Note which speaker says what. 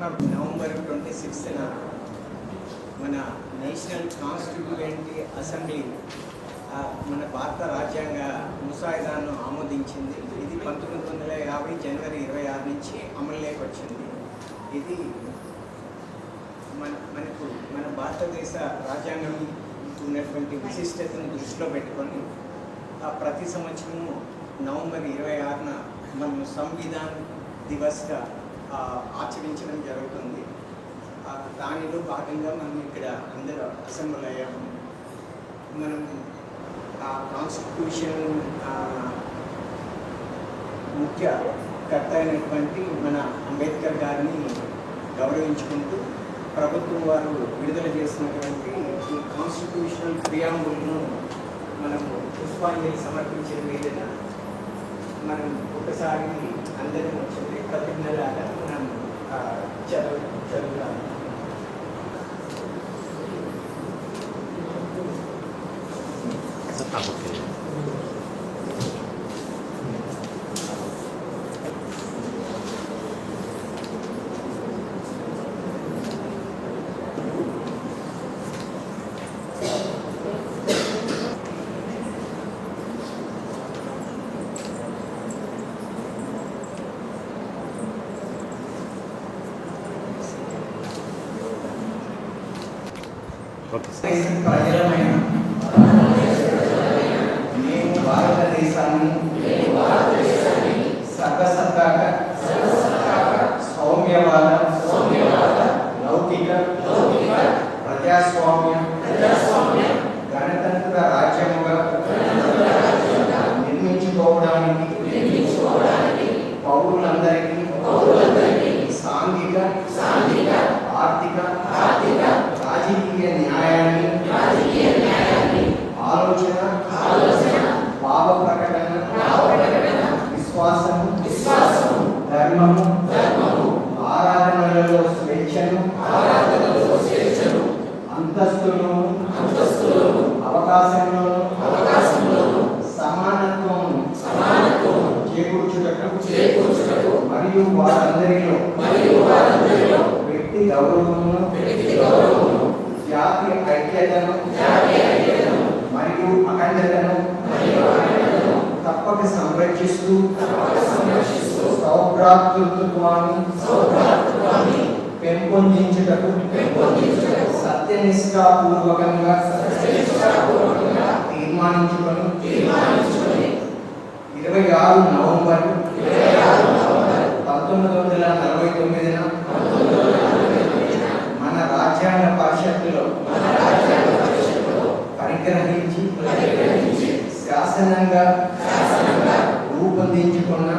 Speaker 1: November twenty సిక్స్త్న మన national constituent assembly మన భారత రాజ్యాంగ ముసాయిదాను ఆమోదించింది. ఇది పంతొమ్మిది వందల యాభై జనవరి ఇరవై ఆరు నుంచి అమలులోకి వచ్చింది. ఇది మన మనకు మన భారతదేశ రాజ్యాంగం ఉన్నటువంటి విశిష్టతను దృష్టిలో పెట్టుకొని ఆ ప్రతి సంవత్సరము నవంబర్ ఇరవై ఆరున మనం సంవిధాన్ దివస్గా ఆచరించడం జరుగుతుంది. దానిలో భాగంగా మనం ఇక్కడ అందరూ అసెంబ్లీ అయ్యాము. మనం ఆ కాన్స్టిట్యూషన్ ముఖ్య కర్త అయినటువంటి మన అంబేద్కర్ గారిని గౌరవించుకుంటూ ప్రభుత్వం వారు విడుదల చేసినటువంటి ఈ కాన్స్టిట్యూషనల్ క్రియాంగులను మనము పుష్పాంజలి సమర్పించిన మీద మనం ఒకసారి అందరం వచ్చింది patiglalaan ng
Speaker 2: ah, uh, cellular. Sa
Speaker 1: takot kayo. మేము భారతదేశాన్ని సర్వసత్తాక సౌమ్యవాద లౌకిక ప్రజాస్వామ్య గణతంత్ర రాజ్యముగా నిర్మించుకోవడానికి పౌరులందరికీ అంతస్తులను అంతస్తులు అవకాశంలో సమానత్వం చేకూర్చుటకు మరియు వారందరిలో వ్యక్తి గౌరవమును జాతి ఐక్యతను మరియు అఖండతను తప్పక సంరక్షిస్తూ సౌభ్రాతృత్వాన్ని పెంపొందించుటకు సత్యనిష్టాపూర్వకంగా తీర్మానించుకొని ఇరవై ఆరు నవంబర్ పంతొమ్మిది వందల నలభై తొమ్మిదిన మన రాజ్యాంగ పరిషత్తులో పరిగ్రహించి శాసనంగా రూపొందించుకున్న